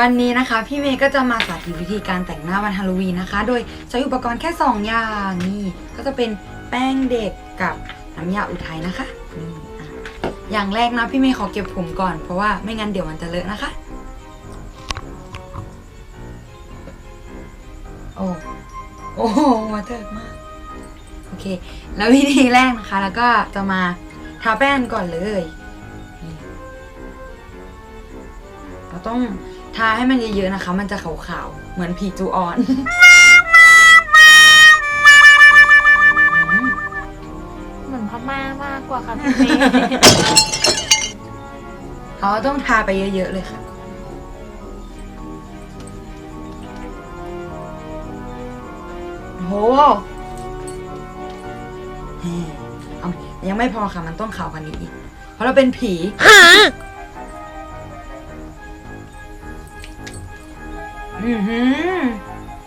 วันนี้นะคะพี่เมย์ก็จะมาสาธิตวิธีการแต่งหน้าวันฮาโลวีนนะคะ โดยใช้อุปกรณ์แค่ 2 อย่างนี่ก็จะเป็นแป้งเด็กกับน้ำยาอุทัยนะคะนี่อย่างแรกนะพี่เมย์ขอเก็บผมก่อนเพราะว่าไม่งั้นเดี๋ยวมันจะเลอะนะคะ โอ้โอ้โหมาเถิดมากโอเค แล้ววิธีแรกนะคะ แล้วก็จะมาทาแป้งก่อนเลยเราต้อง ทาให้มันเยอะๆนะคะ มันจะขาวๆ เหมือนผีจูออนอืมเหมือนพม่ามากกว่าค่ะพี่เมย์เราต้องทาไปเยอะๆเลยค่ะโอ้โหนี่เอายังไม่พอค่ะ มันต้องขาวกว่านี้อีก เพราะเราเป็นผี อือหือ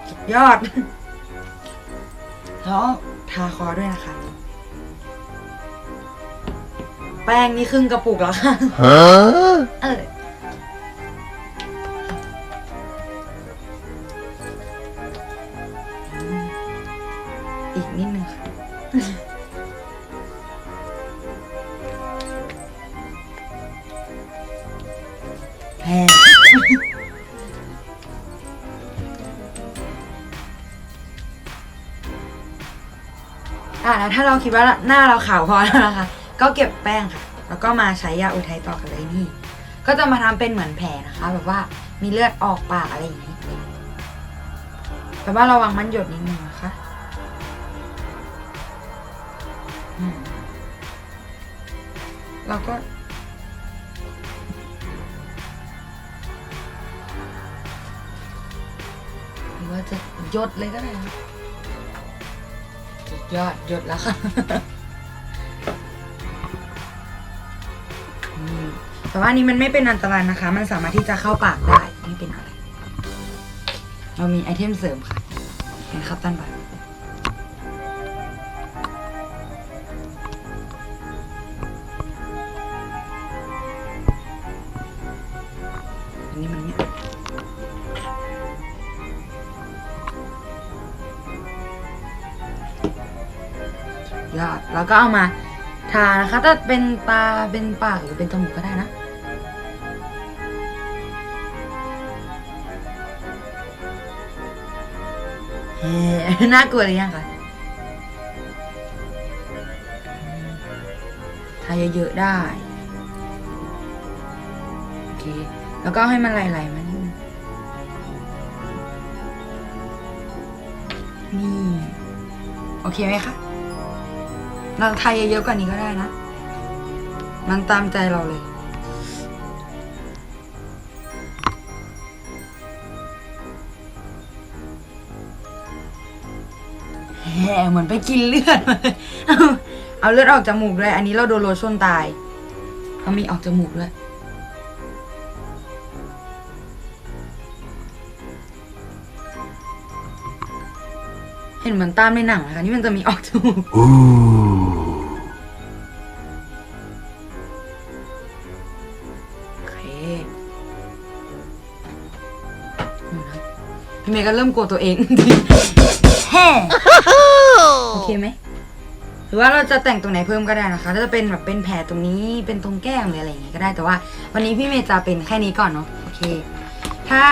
สุดยอด แล้วทาคอด้วยนะคะ แป้งนี่ครึ่งกระปุกแล้วค่ะ Huh? เอออืมอีกนิดนึงค่ะ แพง อะแล้วถ้าเราคิดว่าหน้าเราขาวพอแล้วนะคะ ก็เก็บแป้งค่ะ แล้วก็มาใช้ยาอุทัยต่อกันเลยนี่ ก็จะมาทำเป็นเหมือนแผลนะคะ แบบว่ามีเลือดออกปากอะไรอย่างนี้ แต่ว่าระวังมันหยดนิดนึงนะคะเราก็หรือว่าจะหยดเลยก็ได้ ยอดหยดแล้วค่ะแต่ว่านนี้มันไม่เป็นอันตรายนะคะ มันสามารถที่จะเข้าปากได้ ไม่เป็นอะไร เรามีไอเทมเสริมค่ะเห็นครับตันบัต ยอด แล้วก็เอามาทานะคะถ้าเป็นตาเป็นปากหรือเป็นจมูกก็ได้นะเฮ้น่ากลัวหรือยังคะทาเยอะๆได้ โอเค แล้วก็ให้มันไหลๆมานิดนึงนี่ โอเคไหมคะ เราทาเยอะกว่านี้ก็ได้นะ มันตามใจเราเลย แหมเหมือนไปกินเลือดมาเอาเลือดออกจมูกด้วยอันนี้เราโดนโลชั่นตายเขามีออกจมูกด้วยเห็นเหมือนตามในหนังนะคะนี่มันจะมีออกจมูก เมย์ก็เริ่มกลัวตัวเอง แฮ่โอเคไหม หรือว่าเราจะแต่งตรงไหนเพิ่มก็ได้นะคะ ถ้าจะเป็นแบบเป็นแผลตรงนี้เป็นตรงแก้มหรืออะไรอย่างงี้ก็ได้แต่ว่า วันนี้พี่เมย์จะเป็นแค่นี้ก่อนเนาะโอเค ถ้า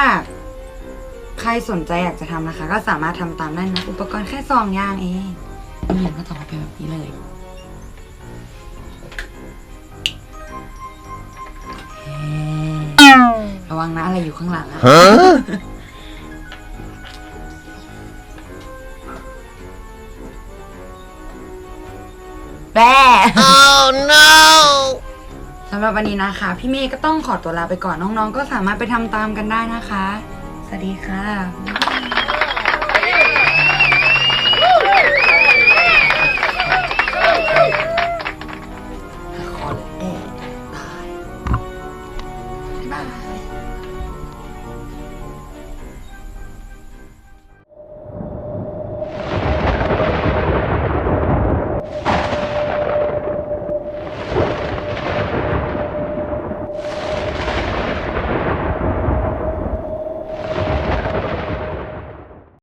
ใครสนใจอยากจะทำนะคะ ก็สามารถทำตามได้นะ อุปกรณ์แค่สองอย่างเองนี่ก็จะออกมาเป็นแบบนี้เลย ระวังนะอะไรอยู่ข้างหลังอะ Huh? แบ Oh no! สำหรับวันนี้นะคะ พี่เมย์ก็ต้องขอตัวลาไปก่อนน้องๆ ก็สามารถไปทำตามกันได้นะคะ สวัสดีค่ะขอเลยแอะตายบ๊ายบาย